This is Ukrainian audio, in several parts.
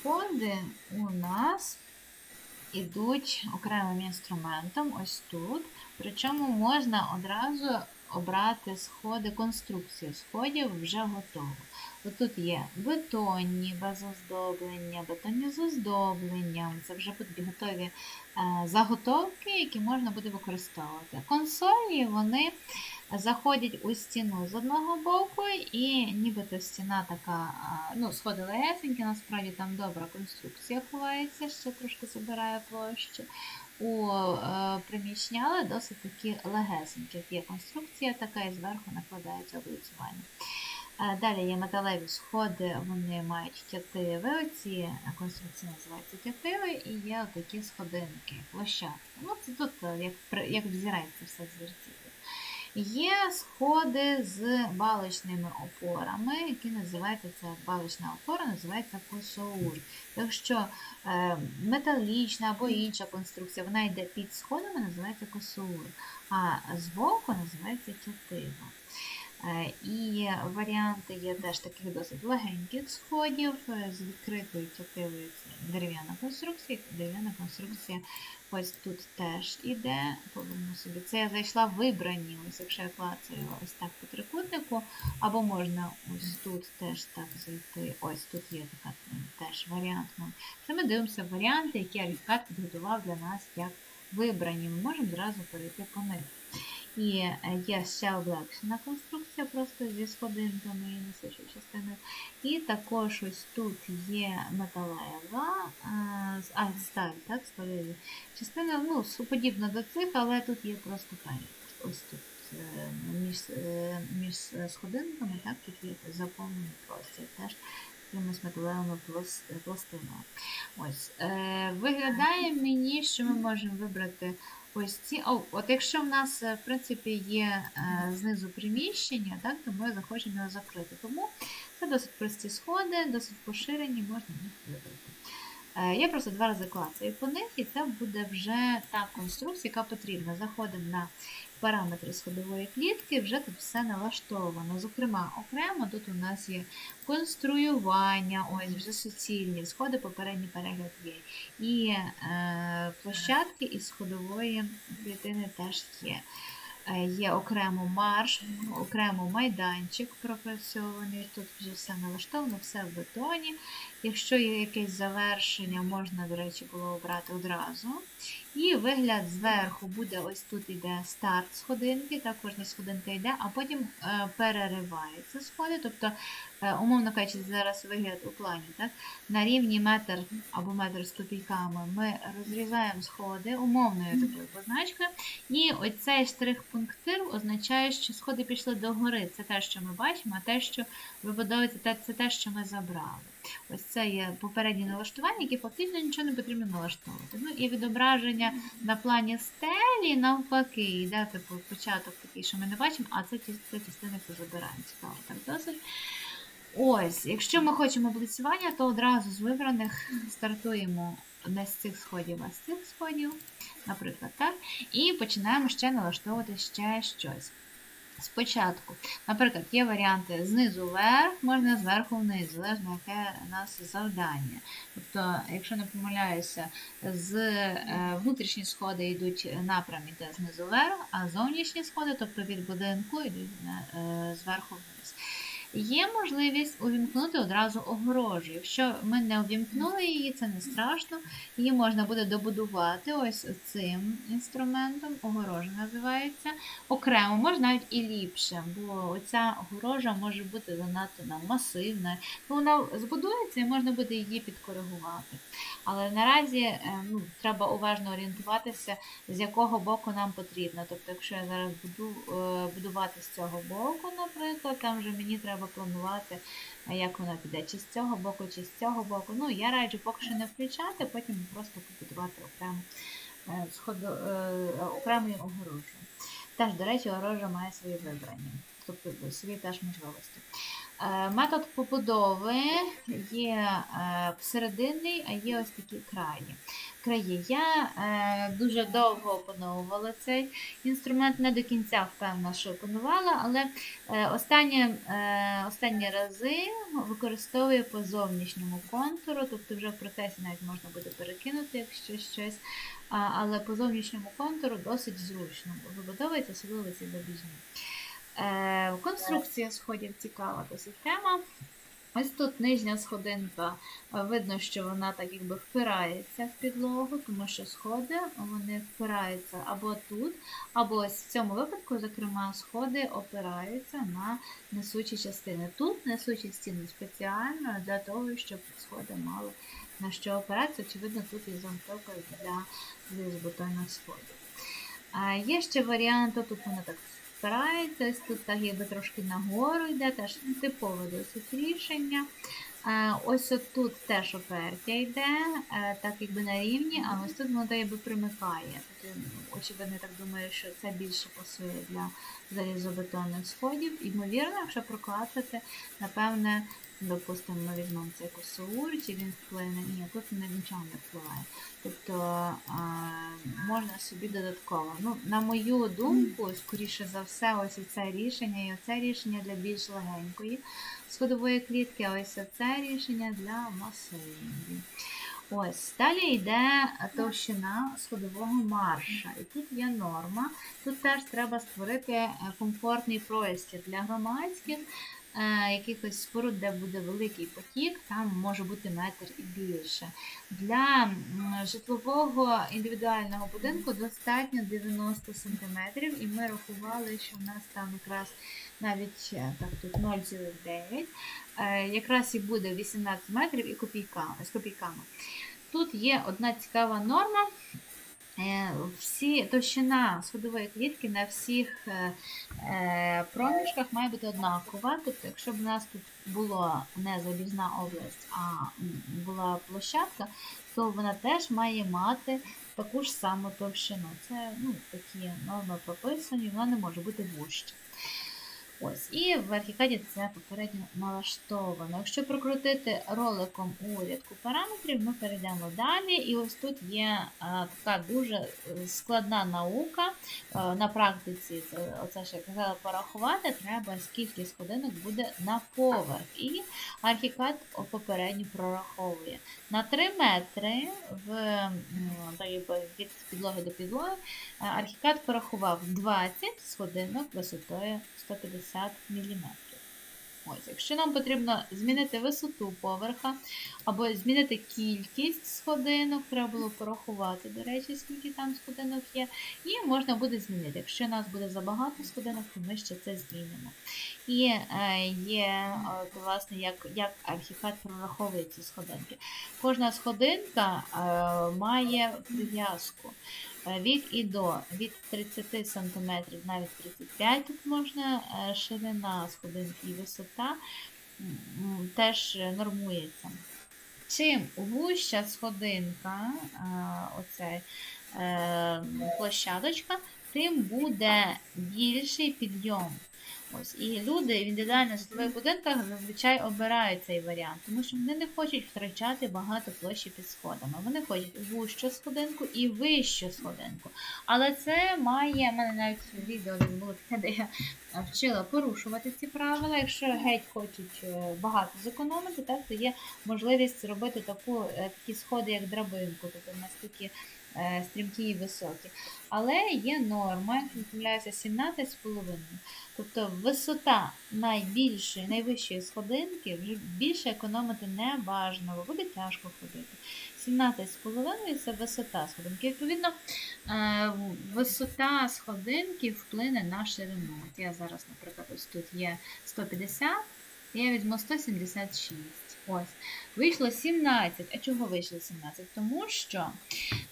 сходи у нас ідуть окремим інструментом, ось тут. Причому можна одразу обрати сходи, конструкцію сходів вже готову. Тут є бетонні без оздоблення, бетонні з оздобленням. Це вже будуть готові е, заготовки, які можна буде використовувати. Консолі вони заходять у стіну з одного боку, і нібито стіна така, ну, сходи легесенькі, насправді там добра конструкція ховається, ще трошки забирає площі. У е, приміщення, але досить такі легесенькі. Є конструкція така і зверху накладається облицювання. Е, Далі є металеві сходи, вони мають тятиви. Оці конструкції називаються тятиви, і є такі сходинки, площадки. Ну, це тут е, як, як взірається все звертіти. Є сходи з балочними опорами, які називаються ця балочна опора, називається косоур. Якщо е, металічна або інша конструкція, вона йде під сходами, називається косоур, а збоку називається тятива. Е, І варіанти є теж таких досить легеньких сходів е, з відкритою тятивою це дерев'яна конструкція. Дерев'яна конструкція ось тут теж іде. Собі. Це я зайшла вибрані, ось якщо я клацаю ось так по трикутнику, або можна ось тут теж так зайти. Ось тут є така теж варіант. Ну, Це ми дивимося варіанти, які Алікат підготував для нас як вибрані. Ми можемо зразу перейти по них. І е, є ще облегшена конструкція просто зі сходинками і несучою частиною. І також ось тут є металева, е, сталь, так, сталеві частина, ну, подібна до цих, але тут є просто перед. Ось тут е, між, е, між е, сходинками, так, тут є заповнений простір теж якимось металевими плас- пластинами. Ось. Е, виглядає мені, що ми можемо вибрати ось ці. О, от якщо в нас, е, в принципі, є е, знизу приміщення, так, то ми захочемо його закрити. Тому це досить прості сходи, досить поширені, можна їх вибрати. Е, Я просто два рази клацаю по них, і це буде вже та конструкція, яка потрібна. Заходимо на параметри сходової клітки, вже тут все налаштовано. Зокрема, окремо тут у нас є конструювання, ось вже суцільні, сходи, попередній перегляд є. І е, площадки із сходової клітини теж є. Е, Є окремо марш, окремо майданчик пропрацьований. Тут вже все налаштовано, все в бетоні. Якщо є якесь завершення, можна, до речі, було обрати одразу. І вигляд зверху буде ось тут іде старт сходинки, так кожна сходинка йде, а потім е, переривається сходи. Тобто, е, умовно кажучи, зараз вигляд у плані, так? на рівні метр або метр з копійками ми розрізаємо сходи умовною такою позначкою. І оцей штрих-пунктир означає, що сходи пішли догори. Це те, що ми бачимо, а те, що вибудовується, це те, що ми забрали. Ось це є попередні налаштування, які фактично нічого не потрібно налаштовувати. Ну і відображення на плані стелі навпаки, йде типу початок такий, що ми не бачимо, а це це частина, яку забираємо. Цікаво, так досить. Ось, якщо ми хочемо облицювання, то одразу з вибраних стартуємо не з цих сходів, а з цих сходів, наприклад, так, і починаємо ще налаштовувати ще щось. Спочатку, наприклад, є варіанти знизу вверх, можна зверху вниз, залежно яке у нас завдання. Тобто, якщо не помиляюся, з е, внутрішні сходи йдуть напрям іде знизу вверх, а зовнішні сходи, тобто від будинку, йдуть е, зверху вниз. Є можливість увімкнути одразу огорожу. Якщо ми не увімкнули її, це не страшно. Її можна буде добудувати ось цим інструментом. Огорожа називається. Окремо, може навіть і ліпше, бо оця огорожа може бути занадто нам масивна. Ну, вона збудується і можна буде її підкоригувати. Але наразі е, ну, треба уважно орієнтуватися, з якого боку нам потрібно. Тобто, якщо я зараз буду е, будувати з цього боку, наприклад, там вже мені треба планувати, е, як вона піде, чи з цього боку, чи з цього боку. Ну, я раджу поки що не включати, потім просто побудувати окремо е, сходу, е, окремою огорожею. Теж, до речі, огорожа має свої вибрання, тобто свої теж можливості. Е, Метод побудови є е, серединний, а є ось такі крайні. краї. Я е, дуже довго опановувала цей інструмент, не до кінця впевнена, що опанувала, але останні, останні рази використовую по зовнішньому контуру, тобто вже в процесі навіть можна буде перекинути, якщо щось. Але по зовнішньому контуру досить зручно вибудовується, особливо ці добіжні. Е, конструкція сходів цікава досить тема. Ось тут нижня сходинка, е, видно, що вона так якби впирається в підлогу, тому що сходи вони впираються або тут, або ось в цьому випадку, зокрема, сходи опираються на несучі частини. Тут несучі стіни спеціально для того, щоб сходи мали на що опиратися. Очевидно, тут і заготовка для залізобетонних сходів. А Є ще варіант, тут воно так впирається, тут так якби трошки нагору йде, теж типове досить рішення. Е, Ось тут теж опертя йде, е, так якби на рівні, а ось тут воно якби примикає. Очевидно, так думаю, що це більше пасує для залізобетонних сходів. Ймовірно, якщо прокласти, напевне, допустимо, ми візьмемо цей косур, чи він вплине. Ні, тут нічого не впливає. Тобто можна собі додатково. Ну, На мою думку, скоріше за все, ось це рішення і оце рішення для більш легенької сходової клітки, а ось це рішення для масивної. Ось, далі йде товщина сходового марша. І тут є норма. Тут теж треба створити е, комфортний простір для громадських якихось споруд, де буде великий потік, там може бути метр і більше. Для житлового індивідуального будинку достатньо 90 см, і ми рахували, що в нас там якраз навіть е, так, тут 0,9, е, якраз і буде 18 метрів і копійками, з копійками. Тут є одна цікава норма. Е, всі Товщина сходової клітки на всіх проміжках має бути однакова. Тобто, якщо б у нас тут була не залізна область, а була площадка, то вона теж має мати таку ж саму товщину. Це ну, такі норми прописані, вона не може бути вужча. Ось, І в архікаді це попередньо налаштовано. Якщо прокрутити роликом у рядку параметрів, ми перейдемо далі. І ось тут є а, така дуже е, складна наука. А, на практиці, це, оце що я казала, порахувати, треба скільки сходинок буде на поверх. І архікад попередньо прораховує. На 3 метри в, від підлоги до підлоги архікад порахував 20 сходинок висотою 150 мм. Ось, Якщо нам потрібно змінити висоту поверха, або змінити кількість сходинок, треба було порахувати, до речі, скільки там сходинок є, і можна буде змінити. Якщо нас буде забагато сходинок, то ми ще це змінимо. І е, є, от, власне, як як архікад прораховує ці сходинки. Кожна сходинка е, має прив'язку. Е, від і до від 30 см, навіть 35 тут можна, е, ширина сходинки і висота теж нормується. Чим вуща сходинка, е, площадочка, тим буде більший підйом. Ось, І люди в індивідуальних житлових будинках зазвичай обирають цей варіант, тому що вони не хочуть втрачати багато площі під сходами. Вони хочуть вущу сходинку і вищу сходинку. Але це має, в мене навіть відео було таке, де я вчила порушувати ці правила. Якщо геть хочуть е, багато зекономити, так, то є можливість робити таку, е, такі сходи, як драбинку, тобто настільки Е, стрімкі і високі. Але є норма, помиляюся, 17,5. Тобто висота найбільшої, найвищої сходинки вже більше економити не бажано, бо буде тяжко ходити. 17,5 це висота сходинки. Відповідно, е, висота сходинки вплине на ширину. От Я зараз, наприклад, ось тут є 150, я візьму 176. Ось. Вийшло 17. А чого вийшло 17? Тому що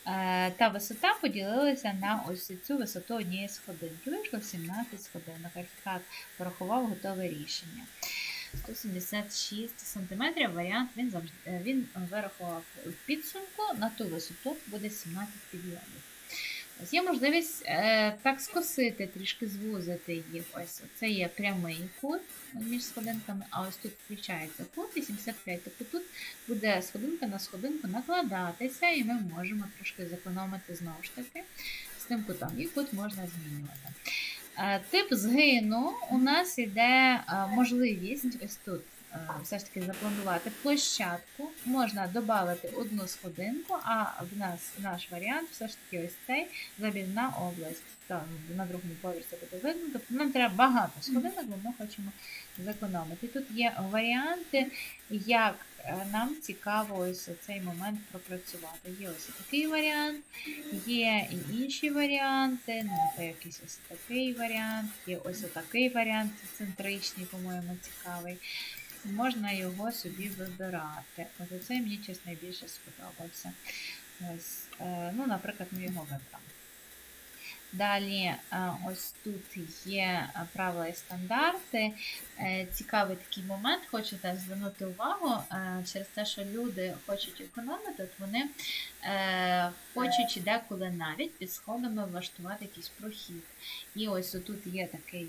е, та висота поділилася на ось цю висоту однієї сходинки. Вийшло 17 сходинок. Архікад порахував готове рішення. 176 см варіант він завжди він вирахував в підсумку на ту висоту буде 17 підйомів. Ось є можливість е, так скосити, трішки звузити їх. Ось це є прямий кут між сходинками, а ось тут включається кут 85. Тобто тут буде сходинка на сходинку накладатися, і ми можемо трошки зекономити знову ж таки з тим кутом. І кут можна змінювати. Е, Тип згину у нас йде е, можливість ось тут все ж таки запланувати площадку. Можна додати одну сходинку, а в нас наш варіант все ж таки ось цей забівна область. Там на другому поверсі буде видно. Тобто нам треба багато сходинок, бо ми хочемо зекономити. Тут є варіанти, як е, нам цікаво ось цей момент пропрацювати. Є ось такий варіант, є і інші варіанти, ну, це якийсь ось такий варіант, є ось такий варіант, центричний, по-моєму, цікавий. Можна його собі вибирати. Ось оцей мені чесно найбільше сподобався. Ось, е, ну, наприклад, ми його вибрали. Далі, е, ось тут є е, правила і стандарти. Е, Цікавий такий момент, хочу теж звернути увагу через те, що люди хочуть економити, от вони хочуть деколи навіть під сходами влаштувати якийсь прохід. І ось тут є такий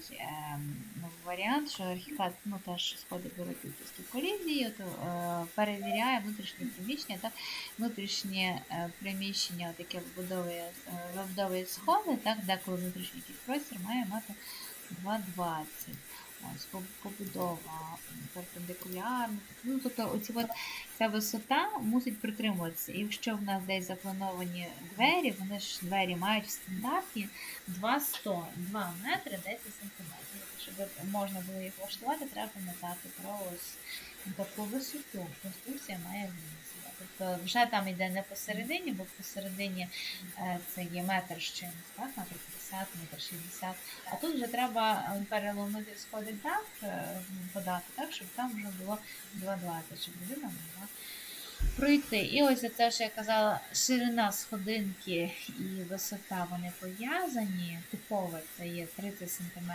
ну, варіант, що архітект ну, теж сходи беруть участь у колізії, то, перевіряє внутрішні приміщення та внутрішнє приміщення, от яке вбудовує, е, вибудовує сходи, так, деколи внутрішній простір має мати 2,20. Ось побудова перпендикулярна. Ну, тобто оці от, ця висота мусить притримуватися. І якщо в нас десь заплановані двері, вони ж двері мають в стандарті 2,100, 2 метри 10 сантиметрів. Щоб можна було їх влаштувати, треба пам'ятати про ось таку висоту. Конструкція має вмістити. Тобто вже там йде не посередині, бо посередині е, це є метр з чимось, так, метр 50, метр 60. А тут вже треба е, переломити сходи так, е, подати, так, щоб там вже було 2,20, щоб людина могла пройти. І ось це, що я казала, ширина сходинки і висота вони пов'язані. Типове це є 30 см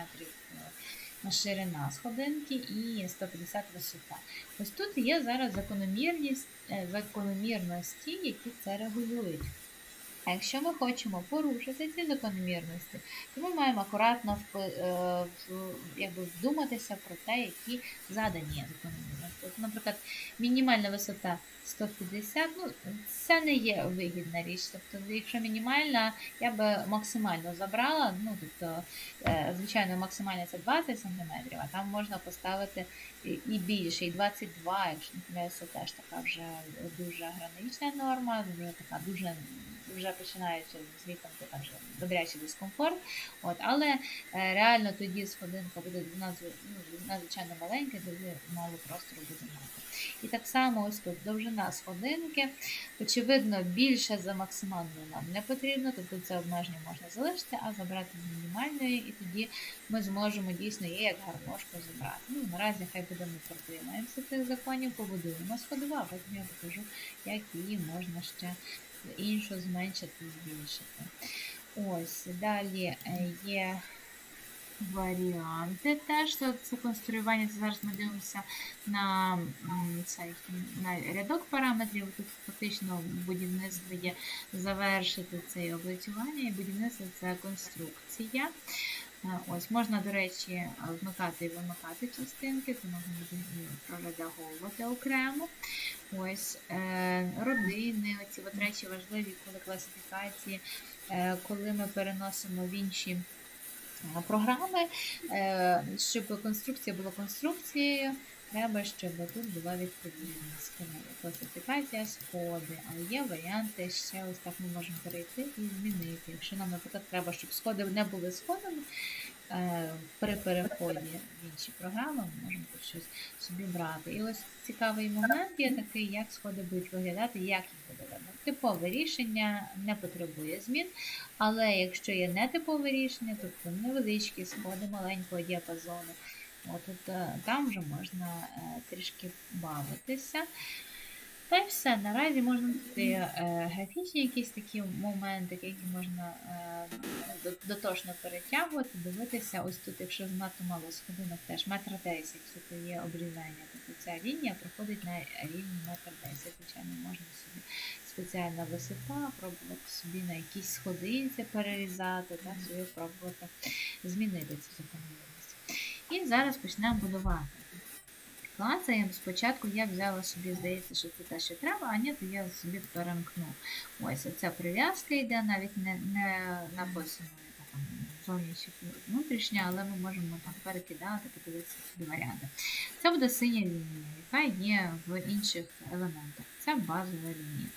ширина сходинки і 150 висота. Ось тут є зараз закономірність, е, закономірності, які це регулюють. А якщо ми хочемо порушити ці закономірності, то ми маємо акуратно е, якби вдуматися про те, які задані закономірності. От, наприклад, мінімальна висота 150, ну це не є вигідна річ. Тобто, якщо мінімальна, я би максимально забрала. Ну тобто, е, звичайно, максимальна це 20 см, а там можна поставити і більше, і 22, якщо не це теж така вже дуже гранична норма, вже така дуже вже починаючи з віком, це там вже добрячий дискомфорт. От, але е, реально тоді сходинка буде надзвичайно, ну, маленька, дуже мало простору буде мати. І так само ось тут довжина сходинки. Очевидно, більше за максимальною нам не потрібно, тобто це обмеження можна залишити, а забрати з мінімальної, і тоді ми зможемо дійсно її як гармошку забрати. Ну, наразі хай будемо притримаємося цих законів, побудуємо сходову, а потім я покажу, як її можна ще іншу зменшити, збільшити. Ось, далі е, є варіанти теж. Це, конструювання. Це зараз ми дивимося на, цей, на рядок параметрів. Тут фактично будівництво є завершити це облицювання, і будівництво це конструкція. Е, Ось можна, до речі, вмикати і вимикати частинки, це можна буде проредаговувати окремо. Ось е, родини, оці от речі важливі, коли класифікації, е, коли ми переносимо в інші е, програми, е, щоб конструкція була конструкцією. Треба, щоб тут була відповідність. Тому Класифікація сходи, але є варіанти ще ось так ми можемо перейти і змінити. Якщо нам, наприклад, треба, щоб сходи не були сходами, е, при переході в інші програми ми можемо тут щось собі брати. І ось цікавий момент є такий, як сходи будуть виглядати, як їх буде. Типове рішення не потребує змін, але якщо є нетипове рішення, тобто невеличкі сходи маленького діапазону, от, е, там вже можна е, трішки бавитися. Та й все. Наразі можна додати е, графічні якісь такі моменти, які можна дотошно перетягувати, дивитися. Ось тут, якщо занадто мало сходинок, теж метр десять, тут є обрізання. Тобто ця лінія проходить на рівні метр десять. Звичайно, можна собі спеціальна висота, пробувати собі на якісь сходинці перерізати, так, собі пробувати змінити цю закономірність. І зараз почнемо будувати. Клацаємо спочатку я взяла собі, здається, що це те, що треба, а ні, то я собі перемкну. Ось оця прив'язка йде, навіть не, не написано зовнішня внутрішня, але ми можемо там перекидати, подивитися собі варіанти. Це буде синя лінія, яка є в інших елементах. Це базова лінія.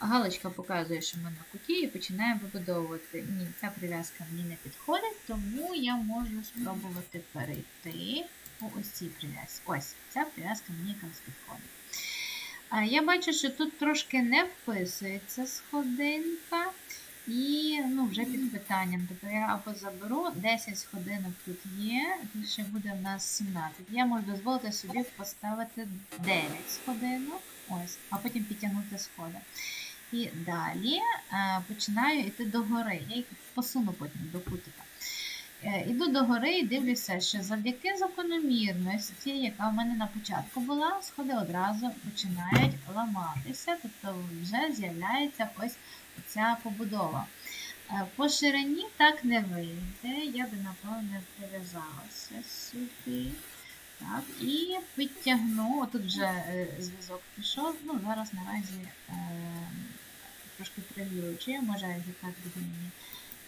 Галочка показує, що ми на куті і починаємо вибудовувати. Ні, ця прив'язка мені не підходить, тому я можу спробувати перейти по ось цій прив'язці. Ось, ця прив'язка мені якраз підходить. Я бачу, що тут трошки не вписується сходинка. І ну, вже під питанням. Тобто я або заберу 10 сходинок тут є, ще буде в нас 17. Я можу дозволити собі поставити 9 сходинок, ось, а потім підтягнути сходи. І далі е, починаю йти догори. Я їх посуну потім до кутика. Е, Іду догори і дивлюся, що завдяки закономірності, яка в мене на початку була, сходи одразу починають ламатися, тобто вже з'являється ось ця побудова. Е, По ширині так не вийде, я би, напевно, прив'язалася сюди. Так, і підтягну, отут вже е, зв'язок пішов, ну зараз наразі е, трошки прев'юючи, може так буде мені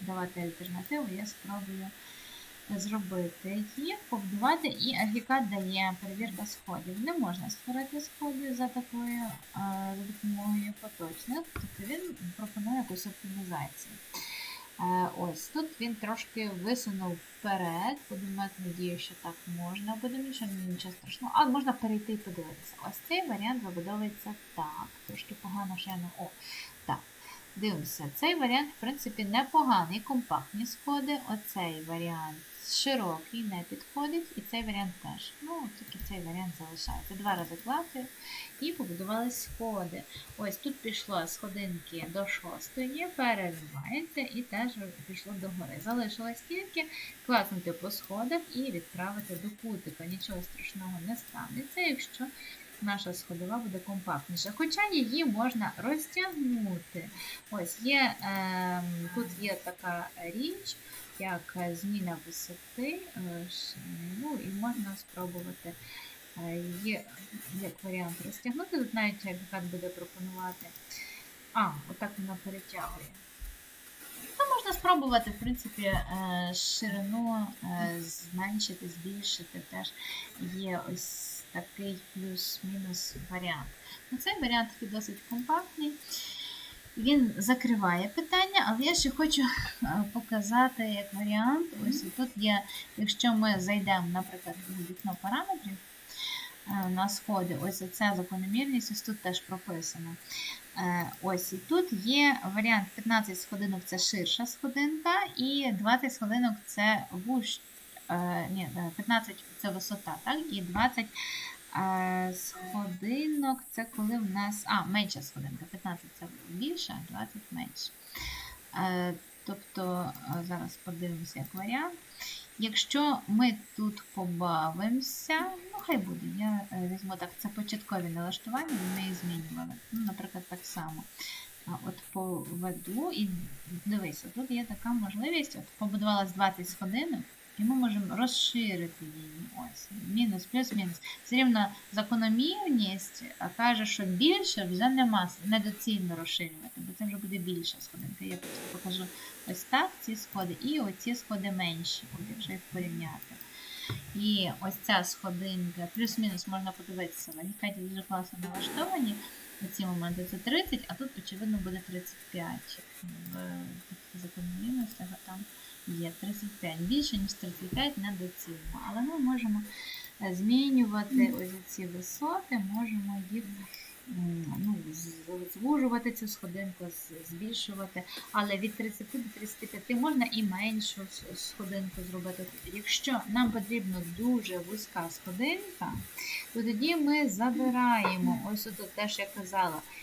давати альтернативу, я спробую зробити їх, побудувати, і агрегат дає перевірка сходів. Не можна створити сходи за такою е, за допомогою поточних, тобто він пропонує якусь оптимізацію. Е, Ось тут він трошки висунув вперед, будемо надію, що так можна буде, що нічого страшного, а можна перейти і подивитися. Ось цей варіант вибудовується так. Трошки погано ще не. О, так. Дивимося, цей варіант, в принципі, непоганий, компактні сходи. Оцей варіант широкий, не підходить, і цей варіант теж. Ну, тільки цей варіант залишається. Два рази клацаю і побудували сходи. Ось тут пішло сходинки до шостої, переривається і теж пішло до гори. Залишилось тільки класнути по сходах і відправити до кутика. Нічого страшного не станеться, якщо наша сходова буде компактніша. Хоча її можна розтягнути. Ось є, е, Тут є така річ, як зміна висоти, е, ну і можна спробувати е, її як варіант розтягнути. Тут навіть агрегат буде пропонувати. А, отак вона перетягує. Ну, можна спробувати, в принципі, е, ширину зменшити, збільшити. Теж є ось такий плюс-мінус варіант. Ну, Цей варіант такий досить компактний. Він закриває питання, але я ще хочу е, показати як варіант. Ось тут є, якщо ми зайдемо, наприклад, в вікно параметрів на сходи, ось ця закономірність, ось тут теж прописано. Ось і тут є варіант 15 сходинок це ширша сходинка, і 20 сходинок це вуж, ні, 15 це висота, так? І 20 сходинок це коли в нас. А, менша сходинка. 15 це більше, а 20 менше. Тобто, зараз подивимося як варіант. Якщо ми тут побавимося, ну хай буде, я візьму так, це початкові налаштування, ми їх змінювали. Ну, Наприклад, так само. От поведу і дивися, тут є така можливість, от побудувалась 20 сходинок, і ми можемо розширити її. Ось, мінус, плюс, мінус. Все рівно закономірність каже, що більше вже нема, недоцільно розширювати, бо це вже буде більша сходинка. Я покажу ось так ці сходи, і оці сходи менші, якщо їх порівняти. І ось ця сходинка, плюс-мінус можна подивитися, в Алікаті дуже класно налаштовані. На ці моменти це 30, а тут, очевидно, буде 35. В закономірностях там є 35. Більше, ніж 35 недоцільно. Але ми можемо змінювати ось ці висоти, можемо їх ну, звужувати цю сходинку, збільшувати. Але від 30 до 35 можна і меншу сходинку зробити. Якщо нам потрібна дуже вузька сходинка, то тоді ми забираємо, ось тут теж я казала, е,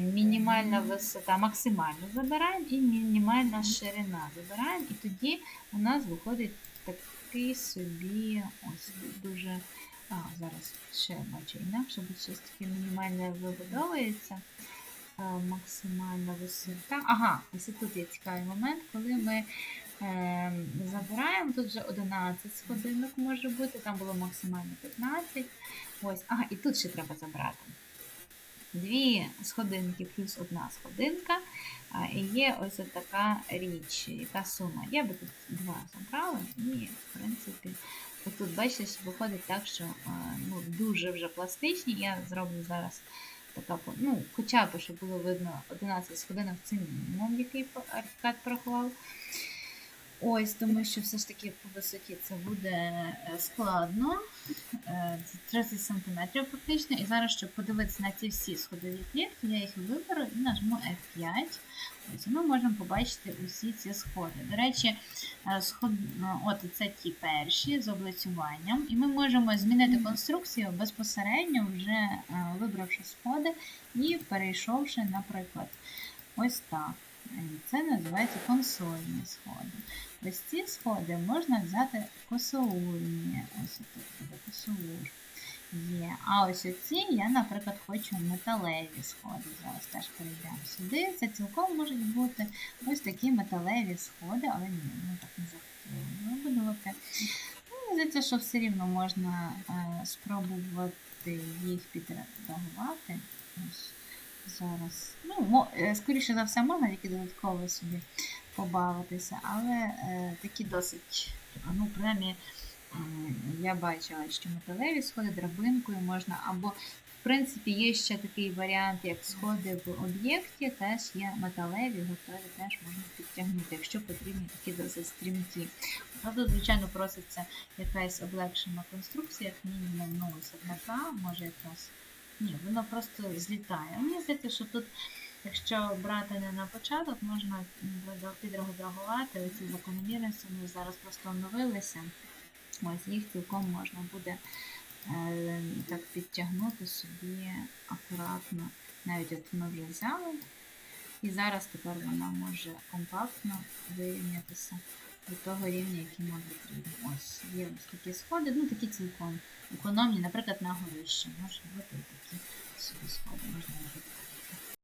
мінімальна висота, максимально забираємо і мінімальна ширина забираємо, і тоді у нас виходить такий собі ось дуже. А, зараз ще бачу інакше, бо щось таке мінімальне вибудовується. е, максимальна висота. Ага, ось тут є цікавий момент, коли ми е, забираємо, тут вже 11 сходинок може бути, там було максимально 15. Ось, ага, і тут ще треба забрати. Дві сходинки плюс одна сходинка. І є ось така річ, яка сума. Я би тут два забрала, і, в принципі, тут, бачите, що виходить так, що ну, дуже вже пластичні. Я зроблю зараз така, ну, хоча б, щоб було видно 11 сходинок, це мінімум, який архікад порахував. Ось, тому що все ж таки по висоті це буде е, складно. Е, Це 30 см фактично. І зараз, щоб подивитися на ці всі сходові клітки, я їх виберу і нажму F5. Ось, і ми можемо побачити усі ці сходи. До речі, е, сход... ну, от це ті перші з облицюванням. І ми можемо змінити конструкцію безпосередньо, вже е, вибравши сходи і перейшовши, наприклад, ось так. Е, Це називається консольні сходи. Ось ці сходи можна взяти косоурні. Ось тут буде косоур. Є. А ось оці я, наприклад, хочу металеві сходи. Зараз теж перейдемо сюди. Це цілком можуть бути ось такі металеві сходи, але ні, ми так не захотіли вибудувати. Ну, здається, що все рівно можна е, спробувати їх підредагувати. Ось зараз. Ну, е, скоріше за все, можна тільки додатково собі побавитися, але е, такі досить, ну, принаймні, я бачила, що металеві сходи драбинкою можна, або, в принципі, є ще такий варіант, як сходи в об'єкті, теж є металеві, готові теж можна підтягнути, якщо потрібні такі досить стрімкі. Правда, звичайно, проситься якась облегшена конструкція, як мінімум, ну, одна може якраз. Ні, воно просто злітає. Мені здається, що тут, якщо брати не на початок, можна м, підредагувати оці закономірності, вони зараз просто оновилися. Ось їх цілком можна буде е, так підтягнути собі акуратно. Навіть от ми вже взяли. І зараз тепер вона може компактно вирівнятися до того рівня, який нам потрібен. Ось є ось такі сходи, ну такі цілком економні, наприклад, на горище. Може бути такі собі сходи, можна